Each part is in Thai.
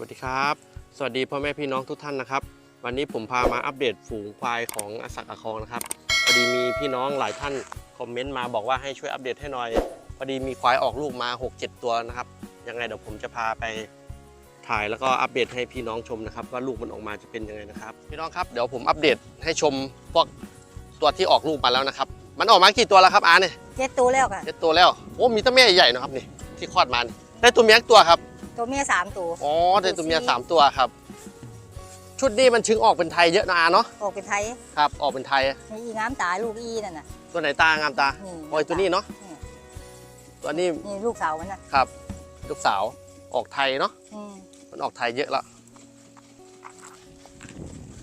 วัสดีครับ สวัสดีพ่อแม่พี่น้องทุกท่านนะครับ วันนี้ผมพามาอัปเดตฝูงควายของอสักอาคองนะครับพอดีมีพี่น้องหลายท่านคอมเมนต์มาบอกว่าให้ช่วยอัปเดตให้หน่อยพอดีมีควายออกลูกมา 6-7 ตัวนะครับยังไงเดี๋ยวผมจะพาไปถ่ายแล้วก็อัปเดตให้พี่น้องชมนะครับ ว่าลูกมันออกมาจะเป็นยังไงนะครับ พี่น้องครับเดี๋ยวผมอัปเดตให้ชมพวกตัวที่ออกลูกมาแล้วนะครับ มันออกมากี่ตัวแล้วครับอาเนี่ยเจ็ดตัวแล้วค่ะเจ็ดตัวแล้วโอ้มีแตั้งแม่ใหญ่ๆนะครับนี่ที่คลอดมานี่ได้ตัวเมียกี่ตัวครับ ตัวเมียสามตัว อ๋อได้ตัวเมียสามตัวครับ ชุดนี้มันชึงออกเป็นไทยเยอะนะอาเนาะ ออกเป็นไทยครับ ออกเป็นไทย มีอีงามตาลูกอีนั่นน่ะ ตัวไหนตางามตานี่โอ้ยตัวนี้เนาะอืมตัวนี้ นี่ลูกสาวมันน่ะครับ ลูกสาวออกไทยเนาะอืมมันออกไทยเยอะแล้ว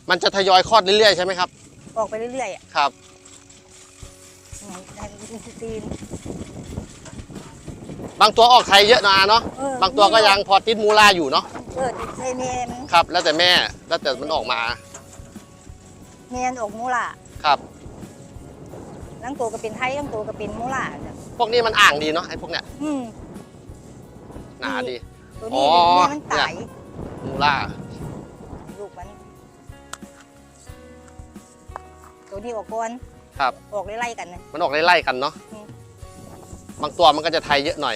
มันจะทยอยคลอดเรื่อยๆใช่ไหมครับ ออกไปเรื่อยๆอะครับอืมให้มันกินตีน บางตัวออกไทยเยอะนะอาเนาะเออบางตัวก็ยังพอติดมูลาอยู่เนาะเออใช่เมียมันครับ แล้วแต่แม่แล้วแต่มันออกมาเมียนออกมูล่าครับทั้งตัวก็เป็นไทยทั้งตัวก็เป็นมูล่าจ้ะพวกนี้มันอ่างดีเนาะไอ้พวกเนี้ยอืม หนาดี ตัวนี้อ๋อเมียมันตายมูลาลูกมัน ตัวนี้ออกก่อนครับ ออกไล่ๆกันนะมันออกไล่ๆกันเนาะอืม บางตัวมันก็จะไทยเยอะหน่อย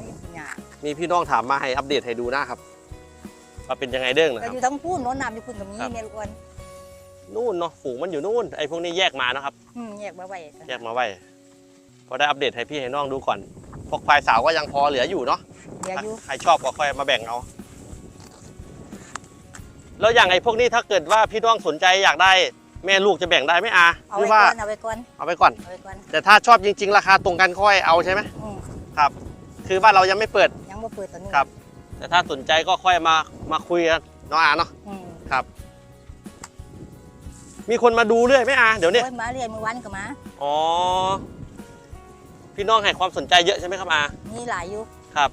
นี่หยามีพี่น้องถามมาให้อัปเดตให้ดูนะครับว่าเป็นยังไงเด้งนะก็ครับ อยู่ทั้งพูนโน้นน้ำอยู่พูนกับนี้ครับ เมียลูกอ่อนนู่นเนาะฝูงมันอยู่นู่นไอ้พวกนี้แยกมานะครับ อืมแยกมาไว้แยกมาไว้พอได้อัปเดตให้พี่ให้น้องดูก่อนพวกควายสาวก็ยังพอเหลืออยู่เนาะเดี๋ยวอยู่ใครชอบก็ค่อยมาแบ่งเอาแล้วอย่างไอ้พวกนี้ถ้าเกิดว่าพี่น้องสนใจอยากได้ แม่ลูกจะแบ่งได้ไหมอาเอาหรืไว้อว่าก่อนเอาไว้ก่อนเอาไปก่อน เอาไว้ก่อนแต่ถ้าชอบจริง ๆ ราคาตรงกันค่อยเอาใช่ไหมอืมครับ คือบ้านเรายังไม่เปิด ยังบ่เปิดตอนนี้ครับ แต่ถ้าสนใจก็ค่อยมามาคุยกันเนาะอาเนาะอืมมีคนมาดูเรื่อยไหมอาเดี๋ยวนี้โอ้ยมาเรียนเมื่อวันก็มา อ๋อพี่น้องให้ความสนใจเยอะใช่ไหมครับอามีหลายอยู่ครับ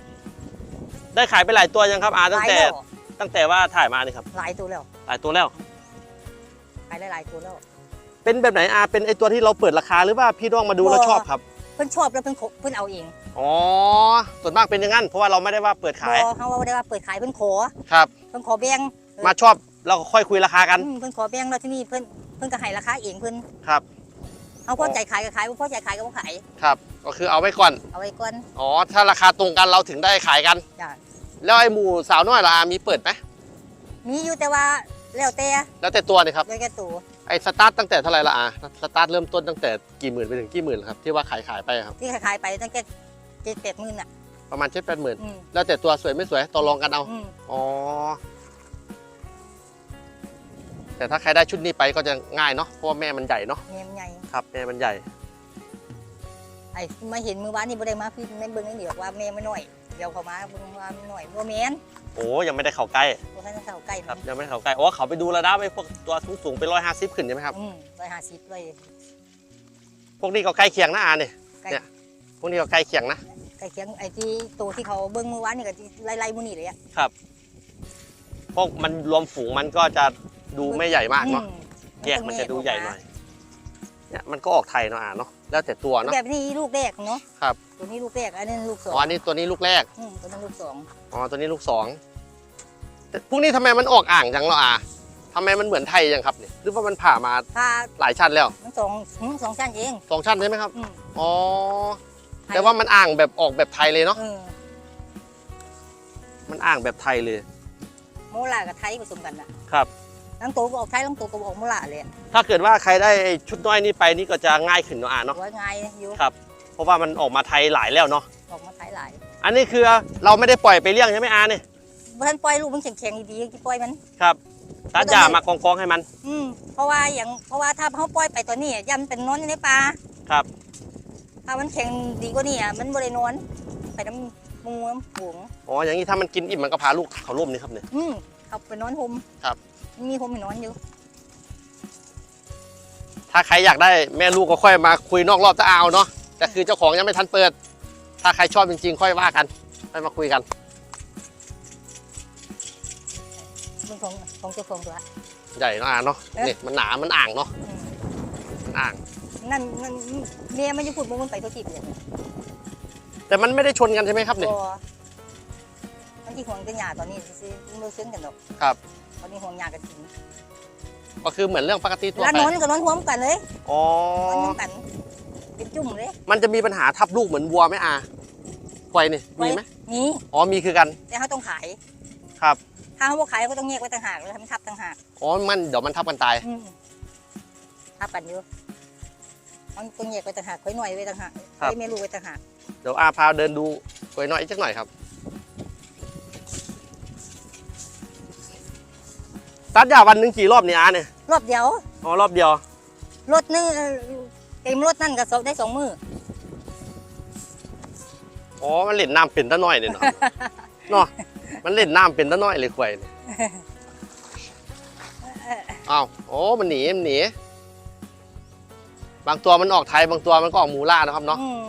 ได้ขายไปหลายตัวยังครับอาหตั้งลายแต่แล้วตั้งแต่ว่าถ่ายมานี่ครับ หลายตัวแล้วหลายตัวแล้วขายหลายๆตัวแล้ว เป็นแบบไหนอาเป็นไอตัวที่เราเปิดราคาหรือว่าพี่น้องมาดูแล้วบ่ชอบครับ เพิ่นชอบแล้วเพิ่นขอเพิ่นเอาเองอ๋อส่วนมากเป็นอย่างนั้น เพราะว่าเราไม่ได้ว่าเปิดบขายอเขาว่าได้ว่าเปิดขายเพิ่นขอครับเพิ่นขอแบ่งมาชอบเราก็ค่อยคุยราคากันอืมเพิ่นขอแบ่งแล้วที่นี่เพิ่นเพิ่นก็ให้ราคาเองเพิ่นครับเอาพอใจขายก็ขายบ่พอใจขายก็บ่ขายครับ ก็คือเอาไว้ก่อน เอาไว้ก่อนอ๋อถ้าราคาตรงกันเราถึงได้ขายกันจ้ะแล้วไอหมูสาวน้อยล่ะอามีเปิดไหมมีอยู่แต่ว่า แล้วแต่แล้วแต่ตัวนี่ครับแล้วแต่ตัวไอสตาร์ทตั้งแต่เท่าไหร่ละอาสตาร์ทเริ่มต้นตั้งแต่กี่หมื่นไปถึงกี่หมื่นครับที่ว่าขายขายไปครับที่ขายๆไปตั้งแต่เจ็ดแปดหมื่นอะประมาณเจ็ดแปดหมื่นอืมแล้วแต่ตัวสวยไม่สวยต่อรองกันเอาอืมอ๋อแต่ถ้าใครได้ชุดนี้ไปก็จะง่ายเนาะเพราะว่าแม่มันใหญ่เนาะแม่มันใหญ่ครับแม่มันใหญ่ไอ้มาเห็นมื้อวานนี่บ่ได้มาพี่แม่นเบิ่งนี่เดี๋ยวว่าแม่มันน้อยเดี๋ยวเขามาเบิ่งว่ามันน้อยบ่แม่น โอ้ยังไม่ได้เข้าใกล้บ่ทันจะเข้าใกล้ครัมับนยังไม่ได้เข้าใกล้โอ้เขาไปดูระดับไอ้พวกตัวสูงสูงๆเป็นร้อยห้าสิบขึ้นใช่ไหมครับ อืมร้อยห้าสิบเลยพวกนี้ก็ใกล้เคียงนะอาเนี่ยใกล้เนี่ย พวกนี้ก็ใกล้เคียงนะ ใกล้เคียงไอ้ที่ตัวที่เขาเบิ้งมือวานนี่ก็ที่ไล่ๆมือนี่เลยอะพวกมันรวมฝูงมันก็จะดูไม่ใหญ่มากเนาะอืมแยกมันจะดูใหญ่หน่อยเนี่ยมันก็ออกไทยเนาะอาเนาะ แล้วแต่ตัวเนาะแบบนี้ลูกแรกเนาะครับตัวนี้ลูกแรกอันนี้ลูกสออ๋งออันนี้ตัวนี้ลูกแรกอืมตัวนั้นลูกสองอ๋อตัวนี้ลูกสองแต่พวกนี้ทำไมมันออกอ่างจังเนาะอาทำไมมันเหมือนไทยจังครับเนี่ยหรือว่ามันผ่ามาพาหลายชั้นแล้วมันสองหืมสองชั้นเองสองชั้นใช่ไหมครับอืมอ๋อแต่ว่ามันอ่างแบบออกแบบไทยเลยเนาะเออมันอ่างแบบไทยเลย โมลากับไทยผสมกันอะครับ ทั้งตัวก็ออกไทยทั้งตัวก็ออกโมลาเลยอะถ้าเกิดว่าใครได้ชุดน้อยนี้ไปนี่ก็จะง่ายขึ้นเนาะอาเนาะว่าง่ายอยู่ครับเพราะว่ามันออกมาไทยหลายแล้วเนาะออกมาไทยหลาย อันนี้คือเราไม่ได้ปล่อยไปเลี้ยงใช่ไหมอาเนี่ยบ่ทันปล่อยลูกมันแข็งๆดีๆที่ปล่อยมันครับตัดหญ้ามากองๆให้มัน อืมเพราะว่าอย่างเพราะว่าถ้าเขาปล่อยไปตัวนี้อะยันเป็นนอนอยู่ในป่าครับถ้ามันแข็งดีกว่านี้อะมันบ่ได้นอนไปน้ำมูน้ำผงอ๋ออย่างนี้ถ้ามันกินอิ่มมันก็พาลูกเขาร่มนี่ครับเนี่ยอืมเขาไปนอนห่มครับ มีห่มให้นอนอยู่ ถ้าใครอยากได้แม่ลูกก็ค่อยมาคุยนอกรอบจะเอาเนาะแต่คือเจ้าของยังไม่ทันเปิด ถ้าใครชอบจริงๆ ค่อยว่ากันค่อยมาคุยกันเบิ่งของของเจ้าของตัวใหญ่เนาะอาเนาะเอ๊ะนี่มันหนามันอ่างเนาะอืมมันอ่างนั่นนั่นเมียมันจะพูดมันไปตัวทิพย์เลยแต่มันไม่ได้ชนกันใช่ไหมครับเนี่ยบ่มันมันที่ห่วงกันหยาตอนนี้ซื้อๆมันบ่ซึ้งกันดอกครับ ตอนนี้ห่วงหยากันกินก็คือเหมือนเรื่องปกติเวทั่วลาไปนอนก็นอนพร้อมกันเลยอ๋อนอนพร้อมกัน เป็นจุ่มเลยมันจะมีปัญหาทับลูกเหมือนวัวไหมอาควายนี่มีไหมนี่อ๋อมีคือกันแต่เขาต้องขายครับ ถ้าเขาบ่ขายเขาก็ต้องแยกไว้ต่างหากเลยทำทับต่างหากอ๋อมันเดี๋ยวมันทับกันตายอืมทับกันอยู่มันต้องแยกไว้ต่างหากไว้หน่อยไว้ต่างหากครับไว้ไม่รู้ไว้ต่างหากเดี๋ยวอาพาเดินดูกล้วยน้อยอีกสักหน่อยครับ ตัดหญ้าวันหนึ่งกี่รอบเนี่ยอาเนี่ยรอบเดียวอ๋อรอบเดียว รถนึงเอ่อเต็มรถนั่นก็สองได้สองมืออ๋อมันเล่นน้ำเป็นตะน้อยเลยเนาะ เนาะมันเล่นน้ำเป็นตะน้อยเลยควายเนี่ยอ้าวโอ้มันหนีมันหนีบางตัวมันออกไทยบางตัวมันก็ออกมูล่านะครับเนาะอืม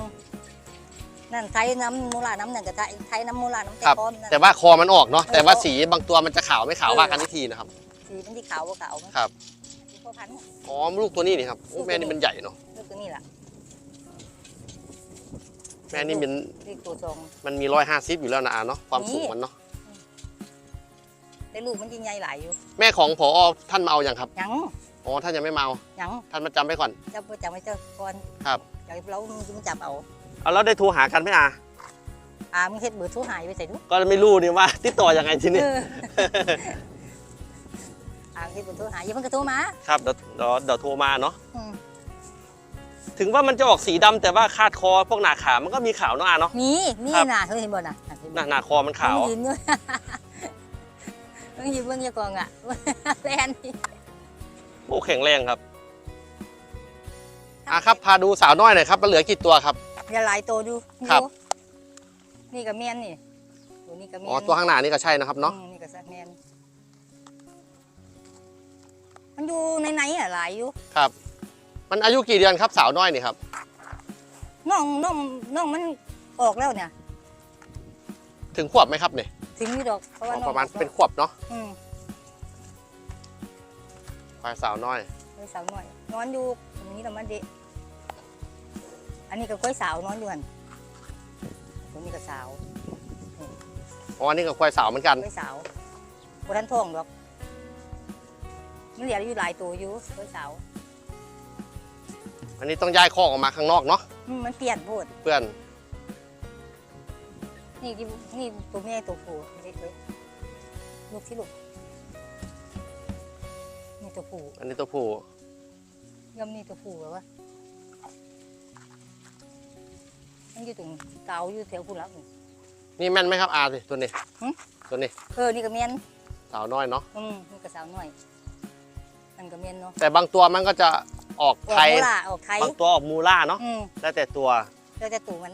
นั่นไทยน้ำมูลาน้ำนั่นกับไทยไทยน้ำมูลาน้ำแต่ครับ พร้อมนั่น แต่ว่าคอมันออกเนาะเออแต่ว่าสีบางตัวมันจะขาวไม่ขาวเออว่ากันทีทีนะครับ สีมันที่ขาวกว่าขาวมันครับสีพ่อพันธุ์อ๋อลูกตัวนี้นี่ครับโอ้แม่นี่มันใหญ่เนาะเลือกตัวนี้แหละแม่นี่มันเลือกตัวทรงมันมีร้อยห้าสิบอยู่แล้วนะอาเนาะความนี่สูงมันเนาะแต่ลูกมันยิ่งใหญ่หลายอยู่ แม่ของพอท่านมาเอาอย่างครับยังอ๋อท่านยังไม่มาเอายังท่านมาจำไว้ก่อนจะไปจับไว้เจ้าก่อนครับเดี๋ยวเรามันจับเอาเอาแล้วได้โทรหากันไหมอาอ่ามึงเฮ็ดเบอร์โทรหายไปใส่ดูก็ไม่รู้นี่ว่าติดต่อยังไงทีนี้เอออ่าเฮ็ดเบอร์โทรหายอย่าเพิ่งกระโทรมาครับเดี๋ยวเดี๋ยวเดี๋ยวโทรมาเนาะอืมถึงว่ามันจะออกสีดำแต่ว่าคาดคอพวกหนาขามันก็มีขาวเนาะอาเนาะ มีมีครับ น่ะเธอเห็นบ่น่ะเห็นหบ่น้าหนาคอมันขาวมึงยืนด้วยมึงยืนเบิ่งอยากองอะ แลนนี่โอ้แข็งแรงครับอะครับพาดูสาวน้อยหน่อยครับมันเหลือกี่ตัวครับ อย่าหลายตัวดูครับ ดูนี่ก็เมียนนี่ตัวนี้ก็เมียนอ๋อตัวข้างหน้านี่ก็ใช่นะครับเนาะ อืมนี่ก็สักเมียน มันอยู่ในไหนๆอะหลายอยู่ครับ มันอายุกี่เดือนครับสาวน้อยนี่ครับ น้องน้องน้องมันออกแล้วเนี่ย ถึงขวบไหมครับเนี่ยถึงอยู่ดอกเพราะอ๋ว่าอน้องประมาณออกแล้วเป็นขวบเนาะอืมควายสาวน้อยกล้วยสาวหน่อยนอนอยู่ตรงนี้ละมันเดะอันนี้ก็กล้วยสาวนอนอยู่หันตัวนี้ก็สาวอ๋ออันนี้ก็ควายสาวเหมือนกันกล้วยสาวบทันทองดอก มันเหลืออยู่หลายตัวอยู่กล้วยสาวอันนี้ต้องย้ายคอกออกมาข้างนอกเนาะอืมมันเปลี่ยนโพดเพื่อนนี่ที่นี่ตัวแม่ตัวผู้เล็กเลยลูกที่ลูกนี่ตัวผู้อันนี้ตัวผู้ย่อมนี่ตัวผู้แบบว่ามันอยู่ตรงเกาอยู่แถวผู้รับนี่ นี่แม่นไหมครับอาสิตัวนี้หึ ตัวนี้เออนี่ก็เมียนสาวน้อยเนาะอืมนี่ก็สาวหน่อย นั่นก็เมียนเนาะแต่บางตัวมันก็จะออกออกไทยมูล่าออกไทยบางตัวออกมูล่าเนาะอืมแล้วแต่ตัวแล้วแต่ตัวมัน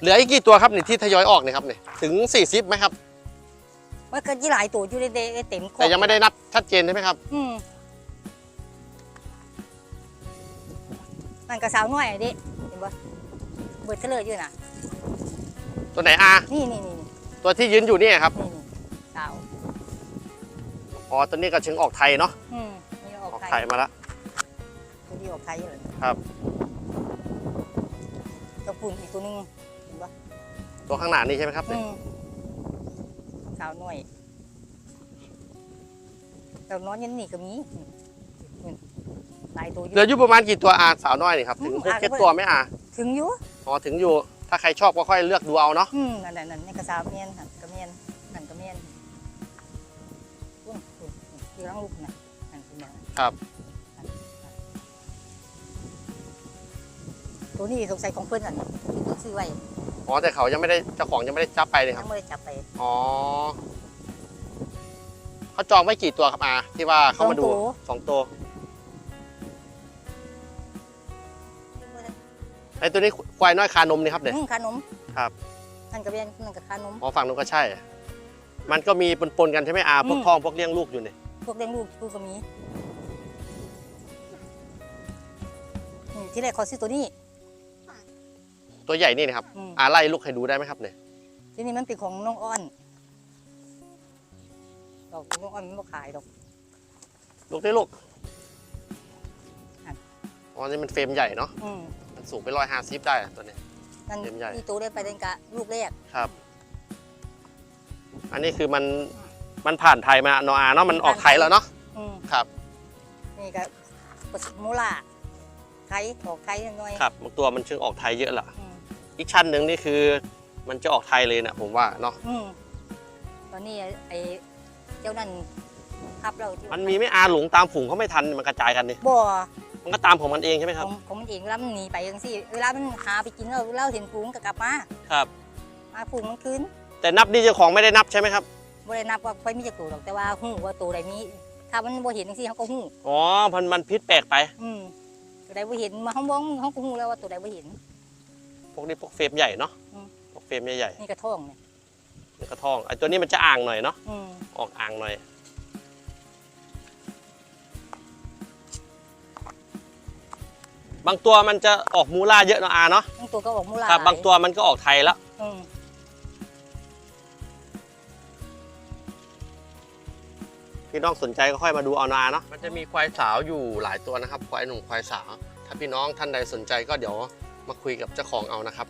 เหลืออีกกี่ตัวครับนี่ที่ทยอยออกเนี่ยครับเนี่ยถึง 40ไหมครับ มันก็ยี่หลายตัวอยู่ในในเต็มครบแต่ยังไม่ได้นับชัดเจนใช่ไหมครับ อืมมันก็สาวหน่อยอะดิเห็นปะเบิดเทเลอร์อยู่น่ะ ตัวไหนอานี่นี่นี่นี่ตัวที่ยืนอยู่นี่ครับนี่นี่สาวอ๋อตัวนี้ก็ชึงออกไทยเนาะอืมนี่ออกออก ไทไทยยมาแล้วตัวนี้ออกไทยอยู่เลยครับ ตัวปุ่นอีกตัวหนึงเห็นปะตัวข้างหน้านี่ใช่ไหมครับอืมสาวหน่อยแต่นอนอยันนี่ก็มีอืมอืมหลายตัวอยู่ เหลืออยู่ประมาณกี่ตัวอาสาวน้อยนี่ครับ ถึงอืมหกอาเจ็ดก็ตัวไหมอาถึงอยู่อ๋อถึงอยู่ ถ้าใครชอบก็ค่อยเลือกดูเอาเนาะ อืมนั่นนั่นนั่นนี่ก็สาวเมียนหันก็เมียนหันก็เมียนอุ้ยอุ้ยอุ้ยอยู่ร่างลูกนะหัน คุณหมอครับ ตัวนี้สงสัยของเพื่อนกันที่ซื้อไว้อ๋อแต่เขายังไม่ได้เจ้าของยังไม่ได้จับไปเลยคยัรับ งไม่ได้จับไปอ๋อเขาจองไว้กี่ตัวครับอาที่ว่าเขามาดูสองตัวไอ้ตัวนี้ควายน้อยคานมนี่ครับเนี่ย อืมขนมครับ นั่นก็เป็นนั่นก็ขนม อ๋อฝั่งนู้นก็ใช่ มันก็มีปนๆกันใช่ไหมอาพวกอืมท้องพวกเลี้ยงลูกอยู่เนี่ยพวกเลี้ยงลูกลูกก็มี ที่แรกเขาซื้อตัวนี้ ตัวใหญ่นี่นะครับอืมอาไล่ลูกให้ดูได้ไหมครับเนี่ยที่นี่มันเป็นของน้องอ้อนดอกน้องอ้อนมันไม่ขายดอก ลูกได้ลูกครับ อ๋อนี่มันเฟรมใหญ่เนาะอืมมันสูงไปร้อยห้าสิบได้อะตัวนี้ นั่นเต็มใหญ่อีตัวได้ไปเดนกะลูกแรกครับ อันนี้คือมันมันผ่านไทยมาเนาะอาเนาะมันออกไทยแล้วเนาะอืมครับ นี่ก็มูลา ไข่ออกไข่หน่อยครับบางตัวมันเชิงออกไทยเยอะละอืมอีกชั้นหนึ่งนี่คือ มันจะออกไทยเลยนะผมว่าเนาะอืมตอนนี้ไอ้เจ้านั่นครับเราที่มันมีไม่อาหลงตามฝูงเขาไม่ทันมันกระจายกันนี่บ่มันก็ตามของมันเองใช่ไหมคขรับองของมันเองเวลามันหนีไปจังซี่เวลามันหาไปกินเราเราเห็นฝูงก็กลับมาครับมาฝูงมันคืนแต่นับนี่เจ้าของไม่ได้นับใช่ไหมครับบ่ได้นับว่าค่อยมีจักตัวหรอกแต่ว่าฮู้ว่าตัวใดมีถ้ามันบ่เห็นจังซี่เขาก็ฮู้อ๋อมันมันพิษแปลกไป อืมตัว ใดบ่เห็นมาเขามองเขาก็ฮู้แล้วว่าตัวใดบ่เห็น พวกนี้พวกเฟรมใหญ่เนาะอืม พวกเฟรมใหญ่นี่กระท่องเนี่ยๆนี่กระท่องไอ้ตัวนี้มันจะอ่างหน่อยเนาะอืมออกอ่างหน่อย บางตัวมันจะออกมูล่าเยอะเนาะอาเนาะบางตัวก็ออกมูลาครับหลยบางตัวมันก็ออกไทยแล้ว อืม พี่น้องสนใจก็ค่อยมาดูเอานาเนาะมันจะมีควายสาวอยู่หลายตัวนะครับ ควายหนุ่มควายสาว ถ้าพี่น้องท่านใดสนใจก็เดี๋ยวมาคุยกับเจ้าของเอานะครับ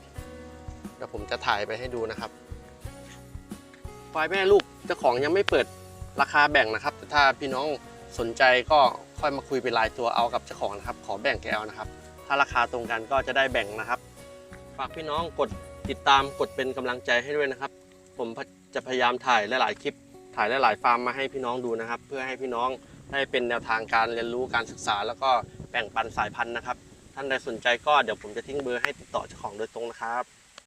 เดี๋ยวผมจะถ่ายไปให้ดูนะครับควายแม่ลูกเจ้าของยังไม่เปิดราคาแบ่งนะครับ ถ้าพี่น้องสนใจก็ค่อยมาคุยเป็นรายตัวเอากับเจ้าของนะครับ ขอแบ่งแกเอานะครับ ถ้าราคาตรงกันก็จะได้แบ่งนะครับฝากพี่น้องกดติดตามกดเป็นกำลังใจให้ด้วยนะครับ ผมจะพยายามถ่ายหลาย ๆ คลิป ถ่ายหลายๆฟาร์มมาให้พี่น้องดูนะครับ เพื่อให้พี่น้องได้เป็นแนวทางการเรียนรู้การศึกษา แล้วก็แบ่งปันสายพันธุ์นะครับ ท่านใดสนใจก็เดี๋ยวผมจะทิ้งเบอร์ให้ติดต่อเจ้าของโดยตรงนะครับ